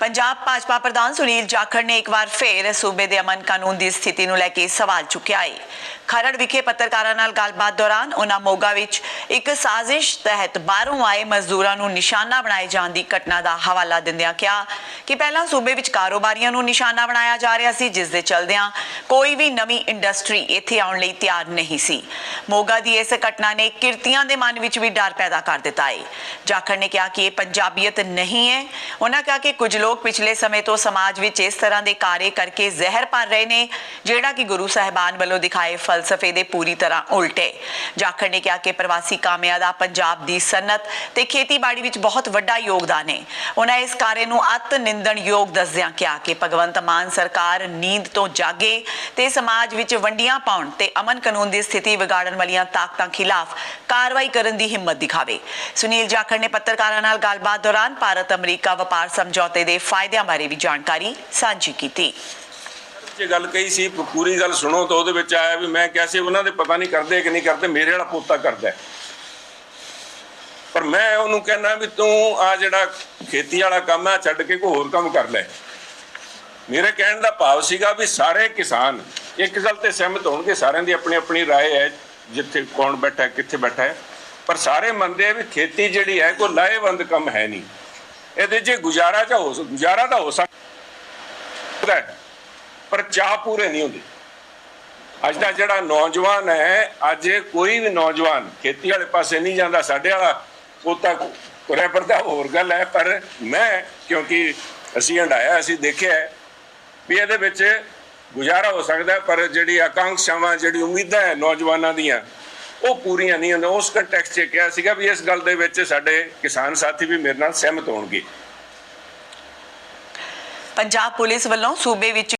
ਪੰਜਾਬ ਭਾਜਪਾ ਪ੍ਰਧਾਨ ਸੁਨੀਲ ਜਾਖੜ ਨੇ ਇੱਕ ਵਾਰ ਫੇਰ ਸੂਬੇ ਦੇ ਅਮਨ ਕਾਨੂੰਨ ਦੀ ਸਥਿਤੀ ਨੂੰ ਲੈ ਕੇ ਸਵਾਲ ਚੁੱਕਿਆ ਹੈ ਖਰੜ ਵਿਖੇ ਪੱਤਰਕਾਰਾਂ ਨਾਲ ਗੱਲਬਾਤ ਦੌਰਾਨ ਉਹਨਾਂ ਮੋਗਾ ਵਿੱਚ ਇੱਕ ਸਾਜ਼ਿਸ਼ ਤਹਿਤ ਬਾਹਰੋਂ ਆਏ ਮਜ਼ਦੂਰਾਂ ਨੂੰ ਨਿਸ਼ਾਨਾ ਬਣਾਏ ਜਾਣ ਦੀ ਘਟਨਾ ਦਾ ਹਵਾਲਾ ਦਿੰਦਿਆਂ ਕਿਹਾ ਕਿ ਪਹਿਲਾਂ ਸੂਬੇ ਵਿੱਚ ਕਾਰੋਬਾਰੀਆਂ ਨੂੰ ਨਿਸ਼ਾਨਾ ਬਣਾਇਆ ਜਾ ਰਿਹਾ ਸੀ, ਜਿਸ ਦੇ ਚਲਦਿਆਂ ਕੋਈ ਵੀ ਨਵੀਂ ਇੰਡਸਟਰੀ ਇੱਥੇ ਆਉਣ ਲਈ ਤਿਆਰ ਨਹੀਂ ਸੀ। ਮੋਗਾ ਦੀ ਇਸ ਘਟਨਾ ਨੇ ਕਿਰਤੀਆਂ ਦੇ ਮਨ ਵਿੱਚ ਵੀ ਡਰ ਪੈਦਾ ਕਰ ਦਿੱਤਾ ਹੈ ਜਾਖੜ ਨੇ ਕਿਹਾ ਕਿ ਇਹ ਪੰਜਾਬੀਅਤ ਨਹੀਂ ਹੈ ਉਹਨਾਂ ਕਿਹਾ ਕਿ ਕੁਝ ਲੋਕ ਪਿਛਲੇ ਸਮੇਂ ਤੋਂ ਸਮਾਜ ਵਿੱਚ ਇਸ ਤਰ੍ਹਾਂ ਦੇ ਕਾਰੇ ਕਰਕੇ ਜ਼ਹਿਰ ਭਰ ਰਹੇ ਨੇ। ਜਿਹੜਾ ਕਿ ਗੁਰੂ ਸਾਹਿਬਾਨ ਵੱਲੋਂ ਦਿਖਾਏ ਫਲਸਫੇ ਦੇ ਪੂਰੀ ਤਰ੍ਹਾਂ ਉਲਟ। ਉਲਟੇ ਜਾਖੜ ਨੇ ਕਿਹਾ ਕਿ ਪ੍ਰਵਾਸੀ ਕਾਮਿਆਂ ਦਾ ਪੰਜਾਬ ਦੀ ਸਨਅਤ ਤੇ ਖੇਤੀਬਾੜੀ ਵਿੱਚ ਬਹੁਤ ਵੱਡਾ ਯੋਗਦਾਨ ਹੈ ਉਹਨਾਂ ਇਸ ਕਾਰੇ ਨੂੰ ਅਤ ਨਿੰਦਣਯੋਗ ਦੱਸਦਿਆਂ ਕਿਹਾ ਕਿ ਭਗਵੰਤ ਮਾਨ ਸਰਕਾਰ ਨੀਂਦ ਤੋਂ ਜਾਗੇ ਤੇ ਸਮਾਜ ਵਿੱਚ ਵੰਡੀਆਂ ਪਾਉਣ ਤੇ ਅਮਨ ਕਾਨੂੰਨ ਦੀ ਸਥਿਤੀ ਵਿਗਾੜਨ ਵਾਲੀਆਂ ਤਾਕਤਾਂ ਖਿਲਾਫ ਕਾਰਵਾਈ ਕਰਨ ਦੀ ਹਿੰਮਤ ਦਿਖਾਵੇ। ਸੁਨੀਲ ਜਾਖੜ ਨੇ ਪੱਤਰਕਾਰਾਂ ਨਾਲ ਗੱਲਬਾਤ ਦੌਰਾਨ ਭਾਰਤ ਅਮਰੀਕਾ ਵਪਾਰ ਸਮਝੌਤੇ ਦੇ ਫਾਇਦਿਆਂ ਬਾਰੇ ਵੀ ਜਾਣਕਾਰੀ ਸਾਂਝੀ ਕੀਤੀ। ਜੇ ਗੱਲ ਕਹੀ ਸੀ ਪ- ਪੂਰੀ ਗੱਲ ਸੁਣੋ ਤਾਂ ਉਹਦੇ ਵਿੱਚ ਆਇਆ ਵੀ ਮੈਂ ਕਿਹਾ ਸੀ ਉਹਨਾਂ ਦੇ ਪਤਾ ਨਹੀਂ ਕਰਦੇ ਕਿ ਨਹੀਂ ਕਰਦੇ ਮੇਰੇ ਵਾਲਾ ਪੋਤਾ ਕਰਦਾ ਹੈ। ਪਰ ਮੈਂ ਉਹਨੂੰ ਕਹਿੰਦਾ ਵੀ ਤੂੰ ਆ ਜਿਹੜਾ ਖੇਤੀ ਵਾਲਾ ਕੰਮ ਹੈ ਛੱਡ ਕੇ ਕੋਈ ਹੋਰ ਕੰਮ ਕਰ ਲੈ ਮੇਰੇ ਕਹਿਣ ਦਾ ਭਾਵ ਸੀਗਾ ਵੀ ਸਾਰੇ ਕਿਸਾਨ ਇੱਕ ਗੱਲ ਤੇ ਸਹਿਮਤ ਹੋਣਗੇ ਸਾਰਿਆਂ ਦੀ ਆਪਣੀ ਆਪਣੀ رائے ਹੈ ਜਿੱਥੇ ਕੌਣ ਬੈਠਾ ਹੈ, ਕਿੱਥੇ ਬੈਠਾ ਹੈ ਪਰ ਸਾਰੇ ਮੰਨਦੇ ਆ ਵੀ ਖੇਤੀ ਜਿਹੜੀ ਹੈ ਕੋਈ ਲਾਹੇਵੰਦ ਕੰਮ ਹੈ ਨਹੀਂ ਇਹਦੇ 'ਚ ਗੁਜ਼ਾਰਾ ਜਾਂ ਹੋ ਸਕ- ਗੁਜ਼ਾਰਾ ਤਾਂ ਹੋ ਸਕਦਾ ਹੈ ਪਰ ਚਾਹ ਪੂਰੇ ਨਹੀਂ ਹੁੰਦੇ। ਅੱਜ ਦਾ ਜਿਹੜਾ ਨੌਜਵਾਨ ਹੈ, ਅੱਜ ਕੋਈ ਵੀ ਨੌਜਵਾਨ ਖੇਤੀ ਵਾਲੇ ਪਾਸੇ ਨਹੀਂ ਜਾਂਦਾ, ਸਾਡੇ ਵਾਲਾ ਉਹ ਤਾਂ ਤੁਰਿਆ ਫਿਰਦਾ, ਹੋਰ ਗੱਲ ਹੈ, ਪਰ ਮੈਂ ਕਿਉਂਕਿ ਅਸੀਂ ਹੰਡਾਇਆ ਅਸੀਂ ਦੇਖਿਆ ਵੀ ਇਹਦੇ ਵਿੱਚ ਗੁਜ਼ਾਰਾ ਹੋ ਸਕਦਾ ਪਰ ਜਿਹੜੀ ਆਕਾਂਖਸ਼ਾਵਾਂ, ਜਿਹੜੀ ਉਮੀਦਾਂ ਹੈ ਨੌਜਵਾਨਾਂ ਦੀਆਂ, ਉਹ ਪੂਰੀਆਂ ਨਹੀਂ ਹੁੰਦੀਆਂ। ਉਸ ਕੰਟੈਕਸਟ 'ਚ ਕਿਹਾ ਸੀਗਾ ਵੀ ਇਸ ਗੱਲ ਦੇ ਵਿੱਚ ਸਾਡੇ ਕਿਸਾਨ ਸਾਥੀ ਵੀ ਮੇਰੇ ਨਾਲ ਸਹਿਮਤ ਹੋਣਗੇ। ਪੰਜਾਬ ਪੁਲਿਸ ਵੱਲੋਂ ਸੂਬੇ ਵਿੱਚ